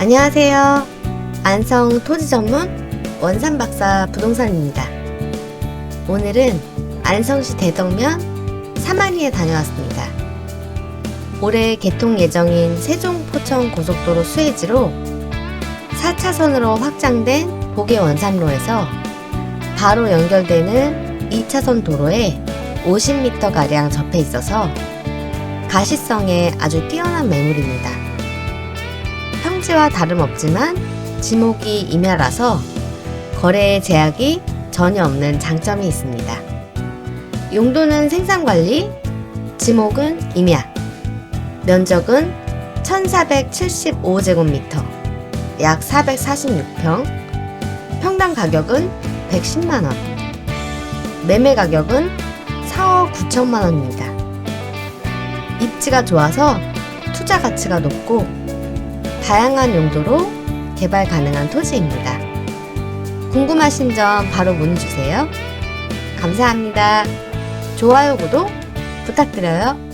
안녕하세요. 안성 토지 전문 원산 박사 부동산입니다. 오늘은 안성시 대덕면 사마리에 다녀왔습니다. 올해 개통 예정인 세종 포천 고속도로 수혜지로 4차선으로 확장된 복의 원산로에서 바로 연결되는 2차선 도로에 50m가량 접해 있어서 가시성에 아주 뛰어난 매물입니다. 평지와 다름없지만 지목이 임야라서 거래에 제약이 전혀 없는 장점이 있습니다. 용도는 생산관리, 지목은 임야, 면적은 1475제곱미터, 약 446평, 평당 가격은 110만원, 매매 가격은 4억 9천만원입니다. 입지가 좋아서 투자 가치가 높고 다양한 용도로 개발 가능한 토지입니다. 궁금하신 점 바로 문의 주세요. 감사합니다. 좋아요, 구독 부탁드려요.